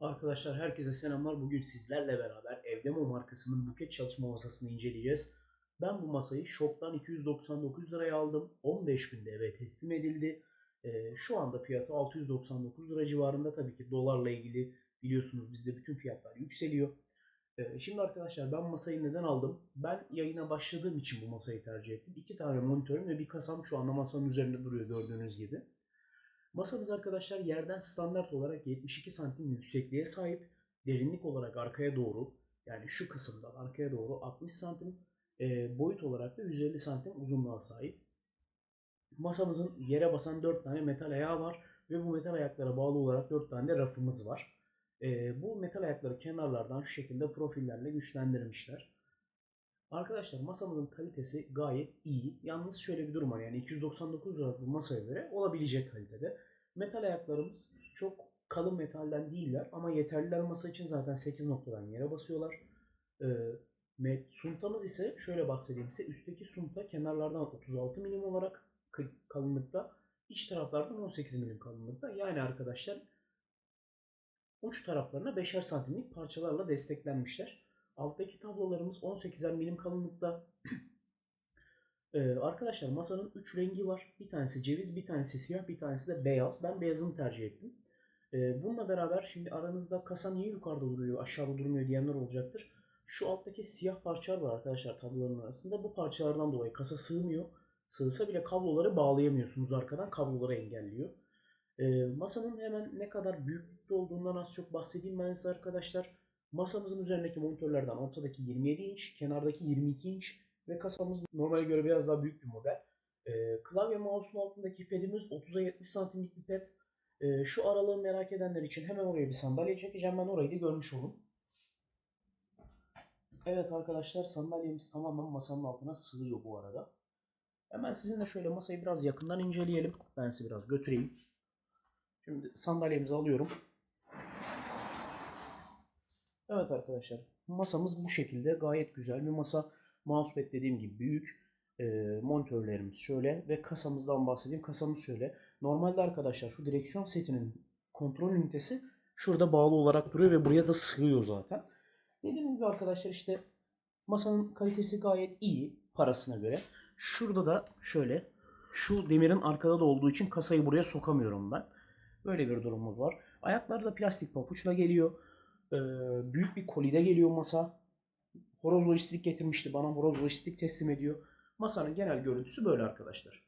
Arkadaşlar herkese selamlar. Bugün sizlerle beraber Evdemo markasının buket çalışma masasını inceleyeceğiz. Ben bu masayı shop'tan 299 liraya aldım. 15 günde eve teslim edildi. Ee, şu anda fiyatı 699 lira civarında. Tabii ki dolarla ilgili biliyorsunuz bizde bütün fiyatlar yükseliyor. Ee, şimdi arkadaşlar ben masayı neden aldım? Ben yayına başladığım için bu masayı tercih ettim. İki tane monitörüm ve bir kasam şu anda masanın üzerinde duruyor gördüğünüz gibi. Masamız arkadaşlar yerden standart olarak 72 santim yüksekliğe sahip. Derinlik olarak arkaya doğru yani şu kısımdan arkaya doğru 60 santim. e, boyut olarak da 150 santim uzunluğa sahip. Masamızın yere basan 4 tane metal ayağı var ve bu metal ayaklara bağlı olarak 4 tane de rafımız var. E, bu metal ayakları kenarlardan şu şekilde profillerle güçlendirmişler. Arkadaşlar masamızın kalitesi gayet iyi. Yalnız şöyle bir durum var. Yani 299 liralık bir masaya göre olabilecek kalitede. Metal ayaklarımız çok kalın metalden değiller ama yeterliler masa için zaten 8 noktadan yere basıyorlar. Me- suntamız ise şöyle bahsedeyim size. Üstteki sunta kenarlardan 36 milim olarak kalınlıkta, iç taraflardan 18 milim kalınlıkta. Yani arkadaşlar uç taraflarına 5'er santimlik parçalarla desteklenmişler. Alttaki tablolarımız 18'er milim kalınlıkta. Ee, arkadaşlar masanın 3 rengi var. Bir tanesi ceviz, bir tanesi siyah, bir tanesi de beyaz. Ben beyazını tercih ettim. Ee, bununla beraber şimdi aranızda kasa niye yukarıda duruyor, aşağıda durmuyor diyenler olacaktır. Şu alttaki siyah parçalar var arkadaşlar tabloların arasında. Bu parçalardan dolayı kasa sığmıyor. Sığsa bile kabloları bağlayamıyorsunuz arkadan. Kabloları engelliyor. Ee, masanın hemen ne kadar büyüklükte olduğundan az çok bahsedeyim ben size arkadaşlar. Masamızın üzerindeki monitörlerden ortadaki 27 inç, kenardaki 22 inç ve kasamız normale göre biraz daha büyük bir model. Ee, klavye mouse'un altındaki pedimiz 30'a 70 santimlik bir ped. Ee, şu aralığı merak edenler için hemen oraya bir sandalye çekeceğim. Ben orayı da görmüş olun. Evet arkadaşlar sandalyemiz tamamen masanın altına sığıyor bu arada. Hemen sizinle şöyle masayı biraz yakından inceleyelim. Ben sizi biraz götüreyim. Şimdi sandalyemizi alıyorum. Evet arkadaşlar masamız bu şekilde gayet güzel bir masa. Mousepad dediğim gibi büyük. Ee, monitörlerimiz şöyle ve kasamızdan bahsedeyim. Kasamız şöyle. Normalde arkadaşlar şu direksiyon setinin kontrol ünitesi şurada bağlı olarak duruyor ve buraya da sığıyor zaten. Dediğim gibi arkadaşlar işte masanın kalitesi gayet iyi parasına göre. Şurada da şöyle şu demirin arkada da olduğu için kasayı buraya sokamıyorum ben. Böyle bir durumumuz var. Ayakları da plastik papuçla geliyor. Ee, büyük bir kolide geliyor masa. Horoz Lojistik getirmişti bana. Horoz Lojistik teslim ediyor. Masanın genel görüntüsü böyle arkadaşlar.